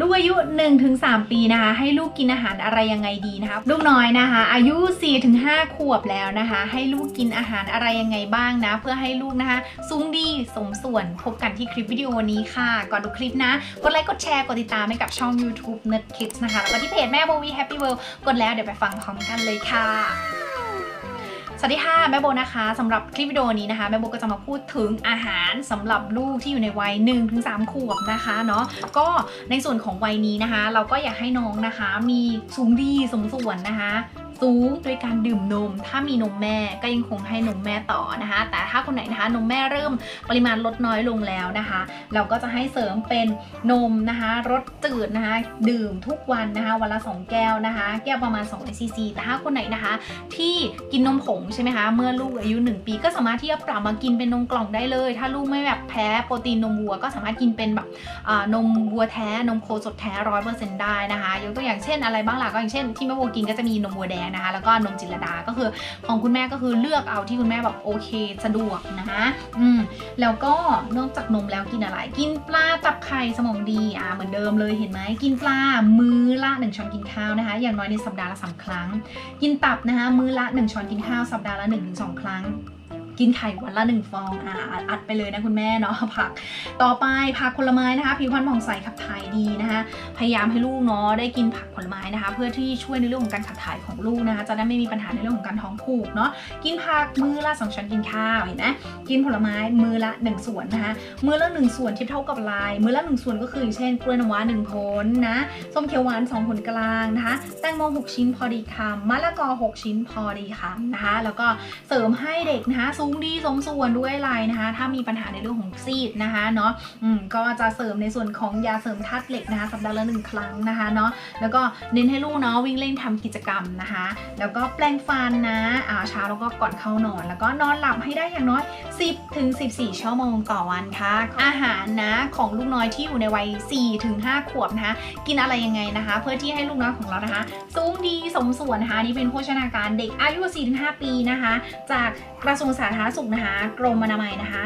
ลูกอายุ 1-3 ปีนะคะ ให้ลูกกินอาหารอะไรยังไงดีนะคะ ลูกน้อยนะคะ อายุ 4-5 ขวบแล้วนะคะ ให้ลูกกินอาหารอะไรยังไงบ้างนะ เพื่อให้ลูกนะคะสูงดีสมส่วนพบกันที่คลิปวิดีโอนี้ค่ะ ก่อนดูคลิปนะ กดไลค์กดแชร์กดติดตามให้กับช่อง YouTube Nerd Kids นะคะแล้วก็ที่เพจแม่โบวี Happy World กดแล้วเดี๋ยวไปฟังพร้อมกันเลยค่ะ สวัสดีค่ะแม่โบนะคะสำหรับคลิปวิดีโอนี้นะคะแม่โบก็จะมาพูดถึงอาหารสำหรับลูกที่อยู่ในวัย 1-3 ขวบนะคะเนาะก็ในส่วนของวัยนี้นะคะ เราก็อยากให้น้องนะคะ มีสูงดีสมส่วนนะคะ สูงโดยการดื่มนม ถ้ามีนมแม่ก็ยังคงให้นมแม่ต่อนะคะ แต่ถ้าคนไหนนะคะนมแม่เริ่มปริมาณลดน้อยลงแล้วนะคะ เราก็จะให้เสริมเป็นนมนะคะรสจืดนะคะ ดื่มทุกวันนะคะวันละ 2 แก้วนะคะ แก้วประมาณ2ซีซีแต่ถ้าคนไหนนะคะ ที่กินนมผงใช่ไหมคะเมื่อลูกอายุ 1 ปีก็สามารถที่จะปรับมากินเป็นนมกล่องได้เลย ถ้าลูกไม่แบบแพ้โปรตีนนมวัวก็สามารถกินเป็นแบบนมวัวแท้นมโคสดแท้ร้อยเปอร์เซ็นต์ได้นะคะ ยกตัวอย่างเช่นอะไรบ้างล่ะก็อย่างเช่นที่แม่วัวกินก็จะมีนมวัวแดงนะคะ แล้วก็นมจิรดาก็คือของคุณแม่ก็คือเลือกเอาที่คุณแม่แบบโอเคสะดวกนะคะอืมแล้วก็นอกจากนมแล้วกินอะไร กินปลาตับไข่สมองดีอ่าเหมือนเดิมเลยเห็นไหมกินปลามื้อละ1ช้อนกินข้าวนะคะ อย่างน้อยในสัปดาห์ละสามครั้ง กินตับนะคะ มื้อละ 1ช้อนกินข้าวสัปดาห์ละ 1-2 ครั้ง กินไข่วันละ 1 ฟองอ่าอัดไปเลยนะคุณแม่เนาะผัก ต่อไปผักผลไม้นะคะ ผิวพรรณผ่องใสขับถ่ายดีนะคะ พยายามให้ลูกเนาะได้กินผักผลไม้นะคะ เพื่อที่ช่วยในเรื่องของการขับถ่ายของลูกนะคะ จะได้ไม่มีปัญหาในเรื่องของการท้องผูกเนาะกินผักมื้อละสองช้อนกินข้าวเห็นไหมกินผลไม้มื้อละ 1 ส่วนนะคะมื้อละ 1 ส่วนเทียบเท่ากับอะไรมื้อละ 1 ส่วนก็คืออย่างเช่นกล้วยน้ำว้า1ผลนะส้มเขียวหวาน2ผลกลางนะคะแตงโม6 ชิ้นพอดีคำมะละกอ 6 ชิ้นพอดีคำนะคะ แล้วก็เสริมให้เด็กนะคะสูงดีสมส่วนด้วยอะไรนะคะ ถ้ามีปัญหาในเรื่องของซีดนะคะเนาะอืมก็จะเสริมในส่วนของยาเสริมธาตุเหล็กนะคะสัปดาห์ละหนึ่งครั้งนะคะเนาะแล้วก็เน้นให้ลูกเนาะวิ่งเล่นทำกิจกรรมนะคะ แล้วก็แปรงฟันนะอ่าเช้าแล้วก็ก่อนเข้านอน แล้วก็นอนหลับให้ได้อย่างน้อย 10ถึง14 ชั่วโมงต่อวันค่ะ อาหารนะของลูกน้อยที่อยู่ในวัย4ถึง5ขวบนะคะ กินอะไรยังไงนะคะ เพื่อที่ให้ลูกน้อยของเรานะคะสูงดีสมส่วนนะคะนี่เป็นโภชนาการเด็กอายุ4-5ปีนะคะ จากกระทรวงสาธารณสุขนะคะ กรมอนามัยนะคะ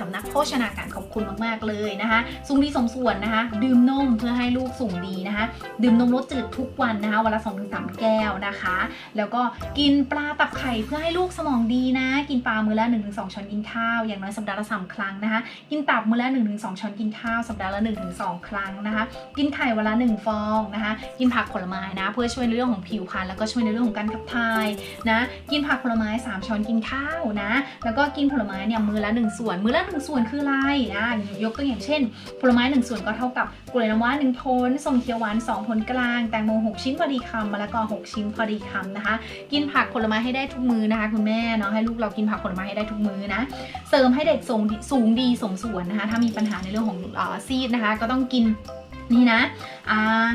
สำนักโภชนาการขอบคุณมาก ๆ เลยนะคะสูงดีสมส่วนนะคะ ดื่มนมเพื่อให้ลูกสูงดีนะคะ ดื่มนมรสจืดทุกวันนะคะวันละ2-3แก้วนะคะ แล้วก็กินปลาตับไข่เพื่อให้ลูกสมองดีนะ กินปลามือละ1-2ช้อนกินข้าวอย่างน้อยสัปดาห์ละสามครั้งนะคะ กินตับมือละ1-2ช้อนกินข้าวสัปดาห์ละ1-2ครั้งนะคะ กินไข่วันละ1ฟองนะคะ กินผักผลไม้นะ เพื่อช่วยในเรื่องของผิวพรรณแล้วก็ช่วยในเรื่องของการขับถ่ายนะ กินผักผลไม้ 3 ช้อนกินข้าวนะ แล้วก็กินผลไม้เนี่ยมือละ1ส่วนมื้อละ1ส่วนคืออะไรอ่ายกตัวอย่างเช่น ผลไม้1ส่วนก็เท่ากับกล้วยน้ำว้า1ผลส้มเขียวหวาน2ผลกลาง แตงโม6ชิ้นพอดีคำมะละกอ6ชิ้นพอดีคำนะคะ กินผักผลไม้ให้ได้ทุกมื้อนะคะ คุณแม่เนาะให้ลูกเรากินผักผลไม้ให้ได้ทุกมื้อนะ เสริมให้เด็กสูงดีสูงดีสมส่วนนะคะ ถ้ามีปัญหาในเรื่องของอซีดนะคะ ก็ต้องกิน นี่นะอ่า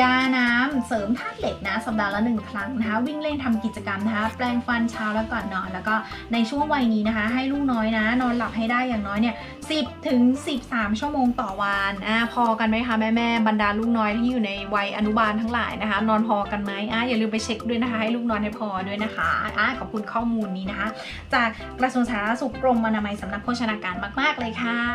ยาน้ำเสริมธาตุเหล็กนะ สัปดาห์ละหนึ่งครั้งนะคะ วิ่งเล่นทำกิจกรรมนะคะ แปรงฟันเช้าแล้วก่อนนอน แล้วก็ในช่วงวัยนี้นะคะ ให้ลูกน้อยนะ นอนหลับให้ได้อย่างน้อยเนี่ย10ถึง13ชั่วโมงต่อวันอ่าพอกันไหมคะแม่แม่บรรดาลูกน้อยที่อยู่ในวัยอนุบาลทั้งหลายนะคะ นอนพอกันไหมอ่าอย่าลืมไปเช็คด้วยนะคะ ให้ลูกนอนให้พอด้วยนะคะอ่าขอบคุณข้อมูลนี้นะคะ จากกระทรวงสาธารณสุขกรมอนามัยสำนักโภชนาการมาก ๆ เลยค่ะ